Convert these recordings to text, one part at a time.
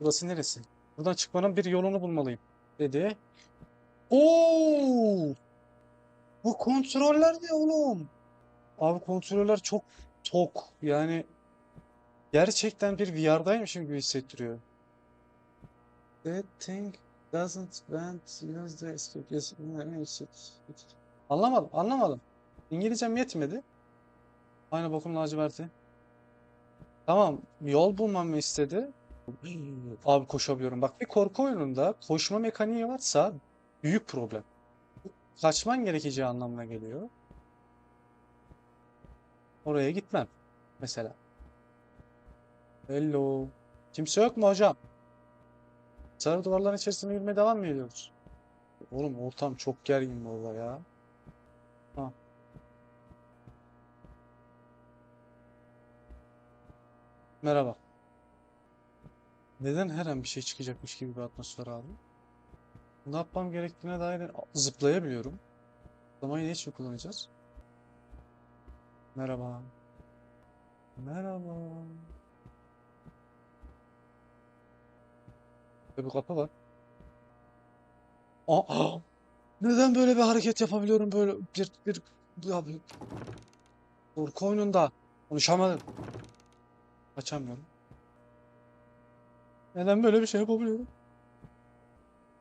Burası neresi? Buradan çıkmanın bir yolunu bulmalıyım. Dedi. Oo! Bu kontroller ne oğlum? Abi kontroller çok tok. Yani gerçekten bir VR'daymışım gibi hissettiriyor. That thing doesn't want use the escape. Anlamadım, anlamadım. İngilizcem yetmedi. Aynı bokum laciverti. Tamam, yol bulmamı istedi. Abi koşamıyorum. Bak bir korku oyununda koşma mekaniği varsa büyük problem. Kaçman gerekeceği anlamına geliyor. Oraya gitmem mesela. Hello. Kimse yok mu hocam? Sarı duvarların içerisinde yürümeye devam mı ediyoruz? Oğlum ortam çok gergin valla ya. Ha. Merhaba. Neden her an bir şey çıkacakmış gibi bir atmosfer abi? Ne yapmam gerektiğine dair zıplayabiliyorum. Zıplamayı ne için kullanacağız? Merhaba. Merhaba. Burada bir kapı var. Aa, neden böyle bir hareket yapabiliyorum böyle bir bir ya bir korku oyununda konuşamadım. Açamıyorum. Neden böyle bir şey yapabiliyorum?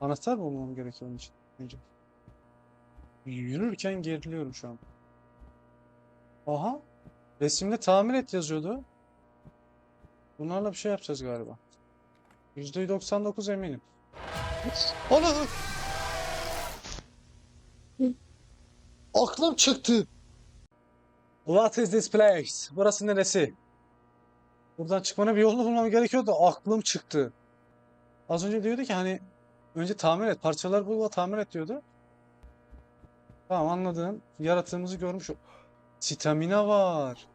Anahtar bulmam gerekiyor onun için? Önce. Yürürken geriliyorum şu an. Aha. Resimde tamir et yazıyordu. Bunlarla bir şey yapacağız galiba. %99 eminim. Ana! Aklım çıktı. What is this place? Burası neresi? Buradan çıkmanın bir yolunu bulmam gerekiyordu. Aklım çıktı. Az önce diyordu ki hani önce tamir et. Parçalar bul ve tamir et diyordu. Tamam anladım. Yaratığımızı görmüş. Stamina var.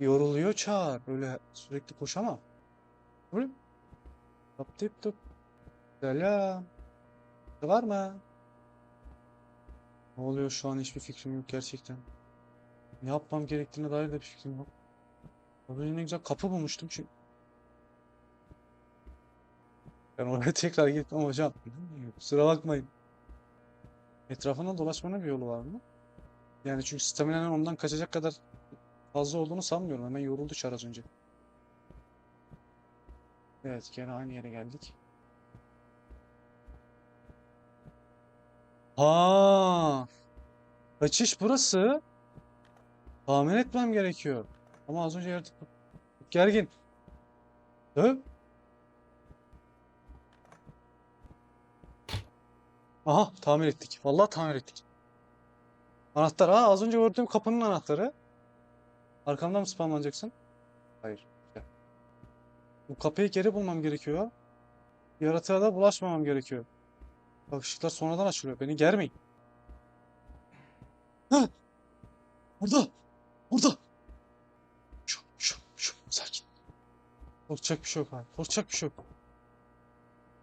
Yoruluyor çağır. Öyle sürekli koşamam. Böyle. Top tip top. Selam. Var mı? Ne oluyor şu an hiçbir fikrim yok gerçekten. Ne yapmam gerektiğine dair de bir fikrim yok. Az önce ne güzel kapı bulmuştum çünkü. Ben oraya tekrar gitmem hocam. Kusura bakmayın. Etrafından dolaşmanın bir yolu var mı? Yani çünkü stamina'nın ondan kaçacak kadar fazla olduğunu sanmıyorum. Hemen yoruldu çar az önce. Evet gene aynı yere geldik. Ha, kaçış burası. Tahmin etmem gerekiyor. Ama az önce yaratık gergin. Döv. Aha tamir ettik. Vallahi tamir ettik. Anahtar. Aa az önce gördüğüm kapının anahtarı. Arkamdan mı spamlanacaksın? Hayır. Bu kapıyı geri bulmam gerekiyor. Yaratığa da bulaşmamam gerekiyor. Bak ışıklar sonradan açılıyor. Beni germeyin. Hah! Burada! Burada! Şu, şu, şu. Sakin. Korkacak bir şey yok abi. Korkacak bir şey yok.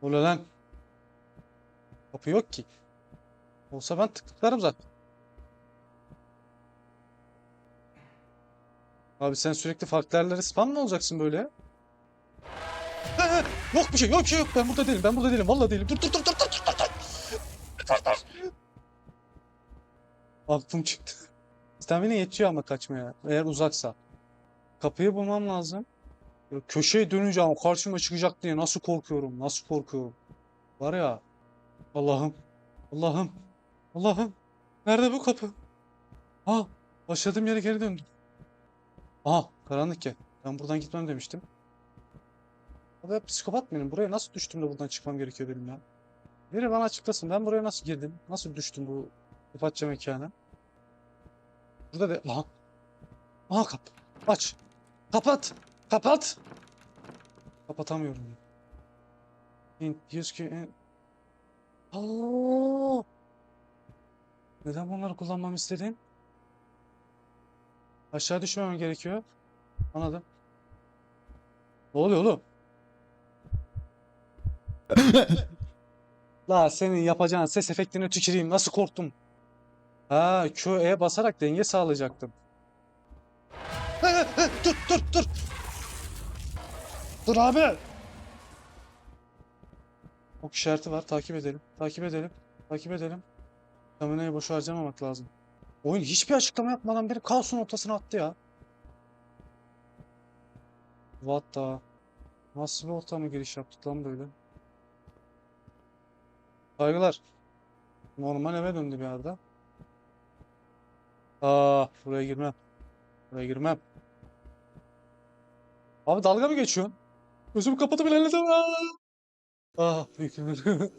O ne lan? Kapı yok ki. Olsa ben tık tıklarım zaten. Abi sen sürekli farklı yerlere spam mı olacaksın böyle? Yok bir şey, yok bir şey yok. Ben burada değilim, ben burada değilim. Vallahi değilim. Dur, dur, dur, dur, dur, dur, dur. Dur, dur. Aklım çıktı. Stamina yetiyor ama kaçmaya. Eğer uzaksa. Kapıyı bulmam lazım. Böyle köşeye dönünce ama karşıma çıkacak diye nasıl korkuyorum, nasıl korkuyorum. Var ya. Allah'ım. Allah'ım. Allah'ım. Nerede bu kapı? Ha, başladığım yere geri döndüm. Aha, karanlık ya. Ben buradan gitmem demiştim. Abi ya psikopat mıyım? Buraya nasıl düştüm de buradan çıkmam gerekiyor benim ya? Biri bana açıklasın. Ben buraya nasıl girdim? Nasıl düştüm bu kapatça mekana? Burada da... Aha. Aha kap. Aç. Kapat. Kapat. Kapatamıyorum yüz ki... Aa! Neden bunları kullanmamı istedin? Aşağı düşmemem gerekiyor. Anladım. Ne oluyor oğlum? La senin yapacağın ses efektine tüküreyim. Nasıl korktum? Ha, Q'ye basarak denge sağlayacaktım. Dur dur dur. Dur abi. Ok işareti var. Takip edelim. Takip edelim. Takip edelim. Stamina'yı boş harcamamak lazım. Oyun hiçbir açıklama yapmadan beni kaosun ortasına attı ya. What the? Nasıl bir ortama giriş yaptık lan böyle? Saygılar. Normal eve döndü bir arada. Aa, buraya girmem. Buraya girmem. Abi dalga mı geçiyorsun? Gözümü kapatıp ilerledim. Aa! Büyük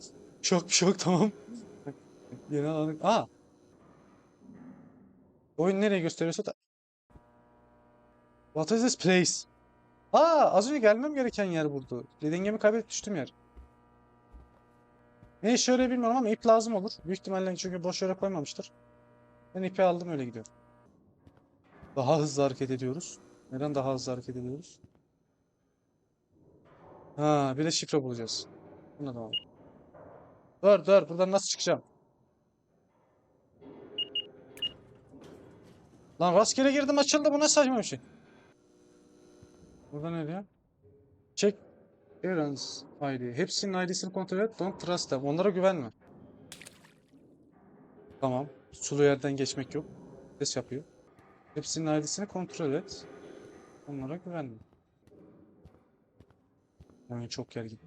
Şok şok tamam. Yeni anlık. Aa. Oyun nereye gösteriyorsa da. What is this place? Aa, az önce gelmem gereken yer burada. Dengemi kaybedip düştüm yer. Ne işe yarıyor bilmiyorum ama ip lazım olur. Büyük ihtimalle çünkü boş yere koymamıştır. Ben ipi aldım öyle gidiyorum. Daha hızlı hareket ediyoruz. Neden daha hızlı hareket ediyoruz? Ha, bir de şifre bulacağız. Bunu da alalım. Dur dur buradan nasıl çıkacağım? Lan rastgele girdim açıldı bu ne saçma bir şey. Burada ne diyor? Check Aaron's ID. Hepsinin ID'sini kontrol et. Don't trust them. Onlara güvenme. Tamam. Sulu yerden geçmek yok. Ses yapıyor. Hepsinin ID'sini kontrol et. Onlara güvenme. Yani çok gergin.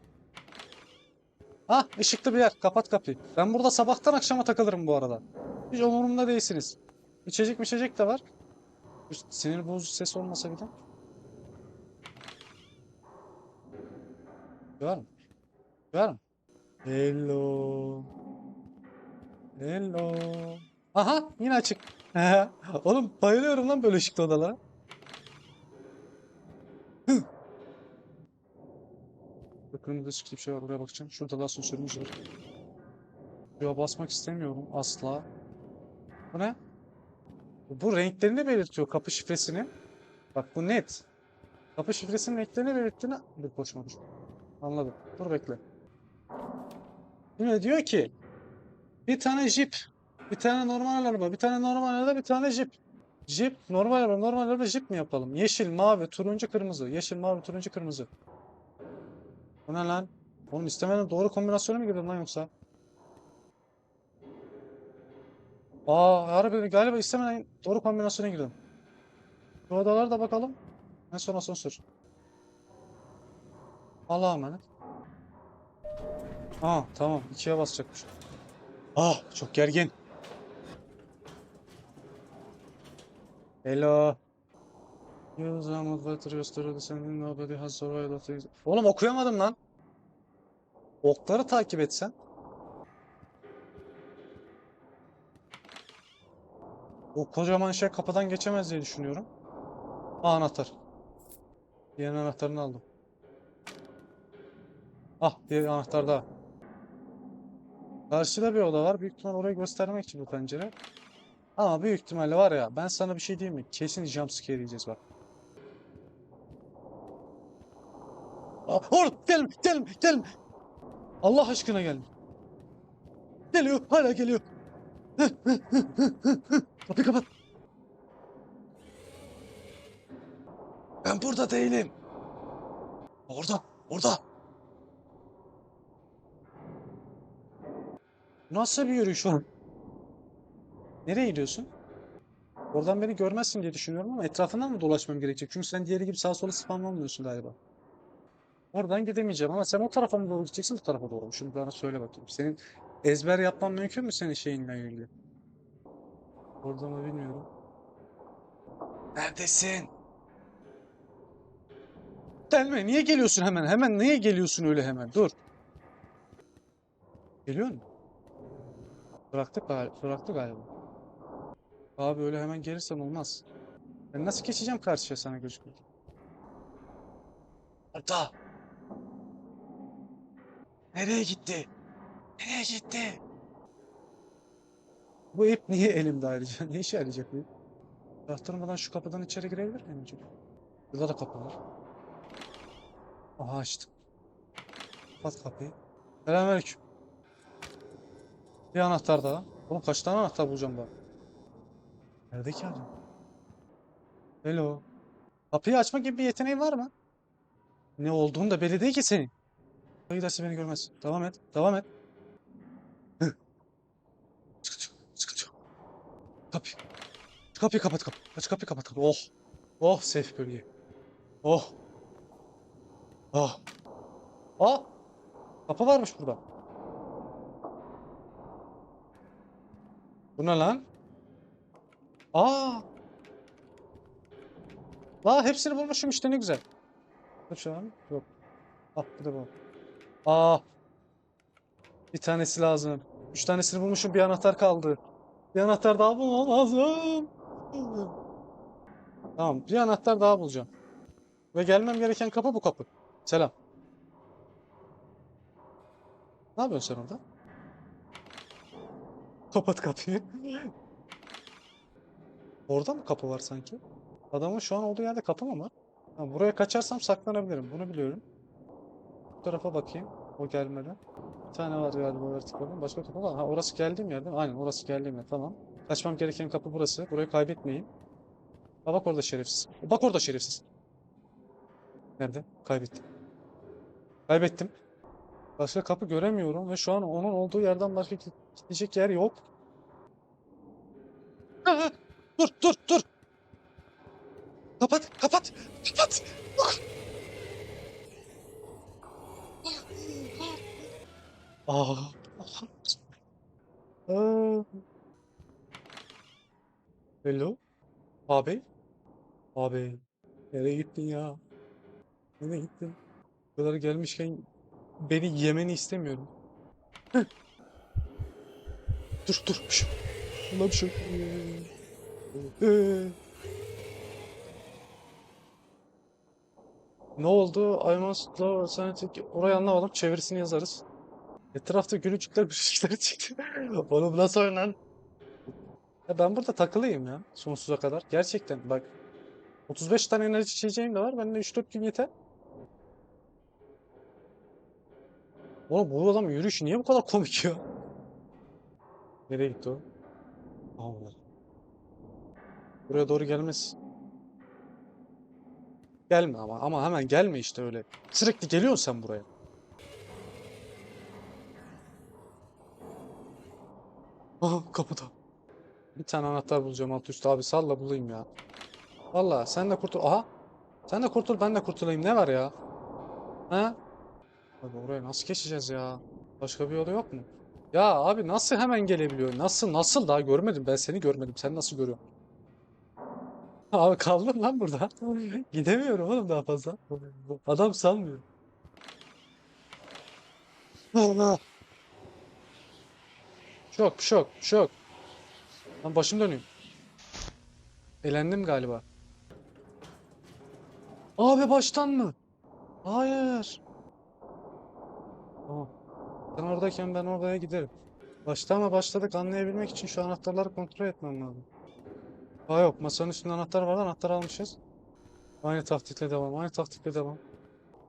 Ah ışıklı bir yer. Kapat kapıyı. Ben burada sabahtan akşama takılırım bu arada. Hiç umurumda değilsiniz. İçecek mi içecek de var. Bir Sinir bozucu ses olmasa bile. Var mı? Var mı? Hello. Hello. Aha yine açık. Oğlum bayılıyorum lan böyle ışıklı odalara. Kırmızı ışıklı bir şey var. Buraya bakacağım. Şurada da asansörümüz var. Buraya basmak istemiyorum asla. Bu ne? Bu renklerini belirtiyor kapı şifresini. Bak bu net. Kapı şifresinin renklerini belirttiğini... Dur koşma dur. Anladım. Dur bekle. Yine diyor ki bir tane jip, bir tane normal araba, bir tane normal araba, bir tane jip. Jip, normal araba, normal araba, jip mi yapalım? Yeşil, mavi, turuncu, kırmızı. Yeşil, mavi, turuncu, kırmızı. Bu ne lan? Oğlum istemeden doğru kombinasyona mı girdim lan yoksa? Aa, harbi galiba istemeden doğru kombinasyona girdim. Şu odalara da bakalım. En son asansör. Allah'a emanet. Aa tamam ikiye basacakmış. Ah çok gergin. Hello. Use a motivator restore descending nobody has survived after his- Oğlum okuyamadım lan. Okları takip etsen. O kocaman şey kapıdan geçemez diye düşünüyorum. Aa, anahtar. Diğer anahtarını aldım. Ah diğer anahtar daha. Karşıda bir oda var. Büyük ihtimal orayı göstermek için bu pencere. Ama büyük ihtimalle var ya ben sana bir şey diyeyim mi? Kesin jumpscare yiyeceğiz bak. Oğlum gelme gelme gelme. Allah aşkına gelme. Geliyor hala geliyor. Kapıyı kapat. Ben burada değilim. Orada, orada. Nasıl bir yürüyüş var? Nereye gidiyorsun? Oradan beni görmezsin diye düşünüyorum ama etrafından mı dolaşmam gerekecek? Çünkü sen diğeri gibi sağa sola spamlanmıyorsun galiba. Oradan gidemeyeceğim ama sen o tarafa mı doğru gideceksin bu tarafa doğru mu? Şimdi bana söyle bakayım. Senin ezber yapman mümkün mü senin şeyinle ilgili? Orada mı bilmiyorum. Neredesin? Gelme. Niye geliyorsun hemen? Hemen niye geliyorsun öyle hemen? Dur. Geliyor mu? Bıraktık galiba. Bıraktı galiba. Abi öyle hemen gelirsen olmaz. Ben nasıl geçeceğim karşıya sana gözüküyor? Orada. Nereye gitti? Nereye gitti? Bu ip niye elimde ayrıca? Ne işe yarayacak bu ip? Çaktırmadan şu kapıdan içeri girebilir miyim acaba? Burada da kapı var. Aha açtım. Kapat kapıyı. Selamünaleyküm. Bir anahtar daha. Oğlum kaç tane anahtar bulacağım ben? Nerede ki adam? Hello. Kapıyı açma gibi bir yeteneğin var mı? Ne olduğunu da belli değil ki senin. Giderse beni görmez. Devam et. Devam et. Sıkıntı yok. Sıkıntı yok. Kapıyı. Kapıyı kapat kapı. Aç kapıyı kapat kapı. Oh. Oh safe bölge. Oh. Oh. Aa. Kapı varmış burada. Bu ne lan? Aa. La hepsini bulmuşum işte ne güzel. Dur şu an. Yok. Ah bir de bu. Aa. Bir tanesi lazım. Üç tanesini bulmuşum bir anahtar kaldı. Bir anahtar daha bulmam lazım. Tamam bir anahtar daha bulacağım. Ve gelmem gereken kapı bu kapı. Selam. Ne yapıyorsun sen orada? Kapat kapıyı. Orada mı kapı var sanki? Adamın şu an olduğu yerde kapı mı var? Buraya kaçarsam saklanabilirim. Bunu biliyorum. Bu tarafa bakayım. O gelmeden. Bir tane var galiba vertikalin. Başka kapı var. Ha orası geldiğim yer değil mi? Aynen orası geldiğim yer. Tamam. Kaçmam gereken kapı burası. Burayı kaybetmeyeyim. Ha bak orada şerefsiz. Bak orada şerefsiz. Nerede? Kaybettim. Kaybettim. Başka kapı göremiyorum ve şu an onun olduğu yerden başka gidecek yer yok. Aa, dur dur dur. Kapat kapat kapat. Aa. Hello. Abi. Abi. Nereye gittin ya? Nereye gittin? Bu kadar gelmişken beni yemeni istemiyorum. Heh. Dur dur. Şş. Buna bir şey yok. Ee. Ne oldu? I must love Scientific. Orayı anlamadım. Çevirisini yazarız. Etrafta gülücükler gülücükler çıktı. Oğlum nasıl oynan? Ya ben burada takılayım ya. Sonsuza kadar. Gerçekten bak. 35 tane enerji içeceğim de var. Bende 3-4 gün yeter. Oğlum bu adam yürüyüşü niye bu kadar komik ya? Nereye gitti o? Allah. Buraya doğru gelmez. Gelme ama ama hemen gelme işte öyle. Sürekli geliyorsun sen buraya. Aha kapıda. Bir tane anahtar bulacağım alt üst abi salla bulayım ya. Valla sen de kurtul. Aha. Sen de kurtul ben de kurtulayım. Ne var ya? Ha? Abi oraya nasıl geçeceğiz ya? Başka bir yolu yok mu? Ya abi nasıl hemen gelebiliyor? Nasıl nasıl daha görmedim ben seni görmedim. Sen nasıl görüyorsun? Abi kaldım lan burada. Gidemiyorum oğlum daha fazla. Adam salmıyor. Allah. Şok şok şok. Lan başım dönüyor. Elendim galiba. Abi baştan mı? Hayır. Tamam. Sen oradayken ben oraya giderim. Başta mı başladık anlayabilmek için şu anahtarları kontrol etmem lazım. Aa yok masanın üstünde anahtar vardı anahtar almışız. Aynı taktikle devam aynı taktikle devam.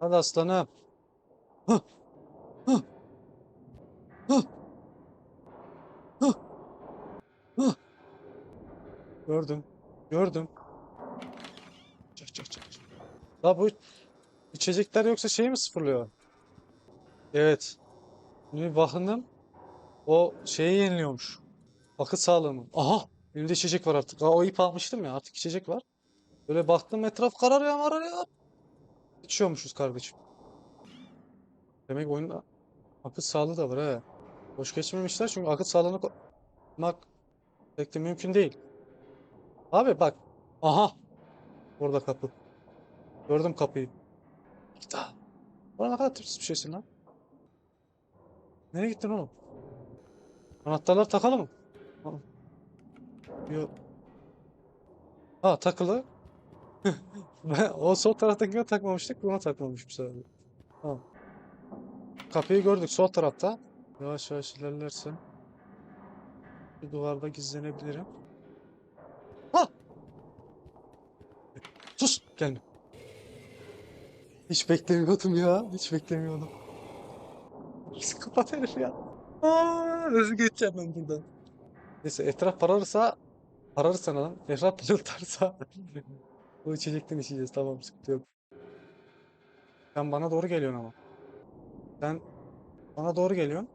Hadi aslanım. Hah. Hah. Hah. Hah. Gördüm. Gördüm. Çık çık çık. La bu içecekler yoksa şey mi sıfırlıyor? Evet. Bir bakındım. O şeyi yeniliyormuş. Akıl sağlığımı. Aha! Elimde içecek var artık. Aa, o ip almıştım ya artık içecek var. Böyle baktım etraf kararıyor mararıyor. İçiyormuşuz kardeşim. Demek oyunda akıl sağlığı da var he. Boş geçmemişler çünkü akıl sağlığını korumak pek de mümkün değil. Abi bak. Aha. Orada kapı. Gördüm kapıyı. Git ha. Bana ne kadar tipsiz bir şeysin lan. Nereye gittin oğlum? Anahtarlar takalı mı? Yok. Ha takılı. O sol taraftakine takmamıştık. Buna takmamış bu sefer. Tamam. Kapıyı gördük sol tarafta. Yavaş yavaş ilerlersen. Bir duvarda gizlenebilirim. Ha! Sus! Gelme. Hiç beklemiyordum ya. Hiç beklemiyordum. Kapat herif ya. Aa, özür geçeceğim ben buradan. Neyse etraf pararsa pararsa lan. Etraf parıltarsa bu içecekten içeceğiz. Tamam sıkıntı yok. Sen bana doğru geliyorsun ama. Sen bana doğru geliyorsun.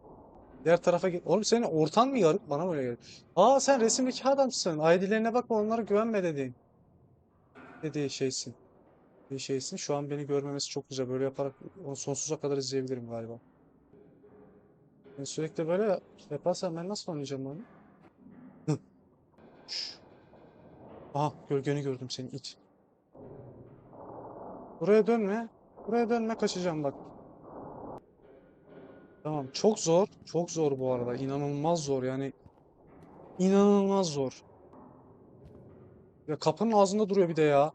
Diğer tarafa git. Oğlum senin ortan mı yarık? Bana böyle geliyor. Aa sen resimdeki adamsın. ID'lerine bakma onlara güvenme dediğin. Dediği şeysin. Bir şeysin. Şu an beni görmemesi çok güzel. Böyle yaparak onu sonsuza kadar izleyebilirim galiba. Ben sürekli böyle yaparsam ben nasıl oynayacağım onu? Aha gölgeni gördüm senin it. Buraya dönme. Buraya dönme kaçacağım bak. Tamam çok zor. Çok zor bu arada. İnanılmaz zor yani. İnanılmaz zor. Ya kapının ağzında duruyor bir de ya.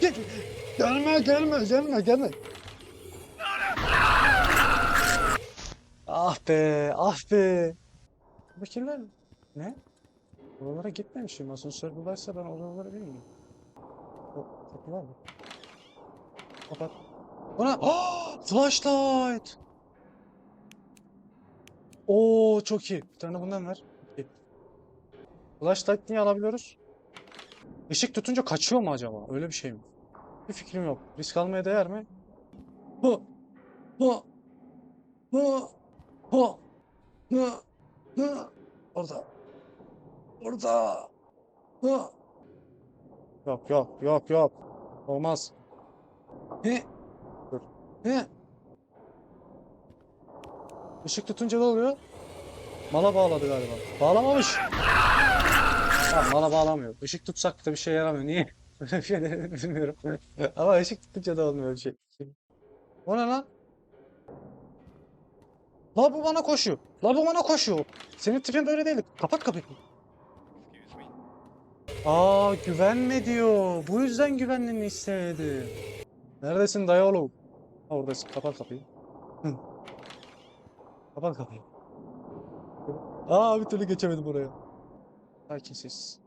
Gel, gelme gelme gelme gelme. Ah be ah be. Bakayım. Ne? Oralara gitmemişim. Asansör buradaysa ben oralara bilmiyorum. O kapı var mı? Kapat. O ne? Ah! Flashlight! Oo çok iyi. Bir tane bundan ver. Flashlight niye alabiliyoruz? Işık tutunca kaçıyor mu acaba? Öyle bir şey mi? Bir fikrim yok. Risk almaya değer mi? Hı. Hı. Hı. Hı. Hı. Hı. Orada. Orada. Hı. Yok yok yok yok. Olmaz. He. Dur. He. Işık tutunca ne oluyor? Mala bağladı galiba. Bağlamamış. Ha, mala bağlamıyor. Işık tutsak da bir şey yaramıyor. Niye? Bir şey de bilmiyorum. Ama ışık tutunca da olmuyor bir şey. O ne lan? La bu bana koşuyor. La bu bana koşuyor. Senin tipin böyle değil. Kapat kapıyı. Aa güvenme diyor. Bu yüzden güvenmemi istedi. Neredesin dayı oğlum? Ha oradasın. Kapat kapıyı. Hı. Kapat kapıyı. Aa bir türlü geçemedim oraya. Sakinsiz.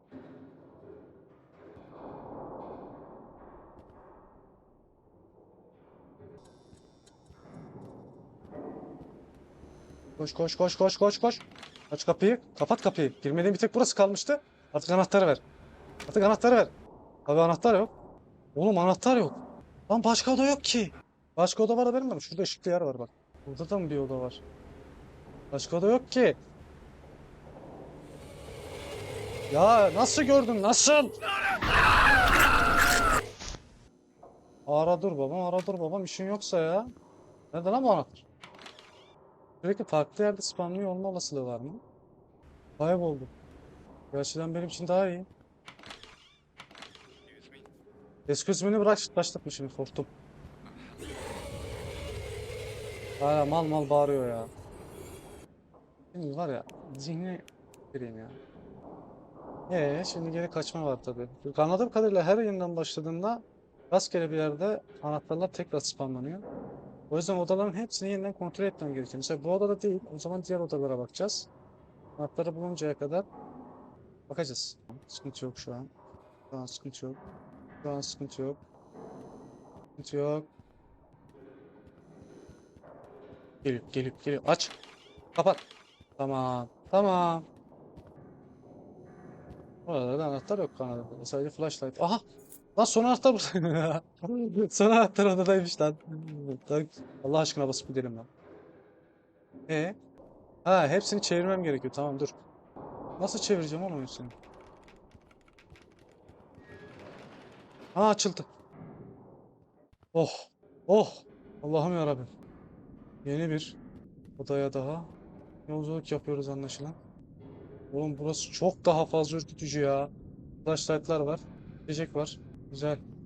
Koş koş koş koş koş koş. Aç kapıyı. Kapat kapıyı. Girmediğin bir tek burası kalmıştı. Artık anahtarı ver. Artık anahtarı ver. Abi anahtar yok. Oğlum anahtar yok. Lan başka oda yok ki. Başka oda var haberim var. Şurada ışıklı yer var bak. Burada da mı bir oda var? Başka oda yok ki. Ya nasıl gördün? Nasıl? Ara dur babam, ara dur babam. İşin yoksa ya. Nerede lan bu anahtar? Sürekli farklı yerde spamlıyor olma olasılığı var mı? Kayboldu. Açıdan benim için daha iyi. Excuse me'ni bırak başlatma şimdi korktum. Hala mal mal bağırıyor ya. Şimdi var ya zihni vereyim ya. Ee şimdi geri kaçma var tabii. Anladığım kadarıyla her yeniden başladığında rastgele bir yerde anahtarlar tekrar spamlanıyor. O yüzden odaların hepsini yeniden kontrol etmem gerekiyor. Mesela bu odada değil, o zaman diğer odalara bakacağız. Anahtarı buluncaya kadar bakacağız. Sıkıntı yok şu an. Şu an sıkıntı yok. Şu an sıkıntı yok. Sıkıntı yok. Geliyor, geliyor, geliyor. Aç. Kapat. Tamam. Tamam. Orada da anahtar yok kanalda. Sadece flashlight. Aha! Lan son anahtar burada. son anahtar odadaymış lan. Allah aşkına basıp gidelim lan. E? Ha hepsini çevirmem gerekiyor. Tamam dur. Nasıl çevireceğim onu hepsini? Ha açıldı. Oh. Oh. Allah'ım ya Yeni bir odaya daha yolculuk yapıyoruz anlaşılan. Oğlum burası çok daha fazla ürkütücü ya. Flashlight'lar var. İçecek var. Güzel.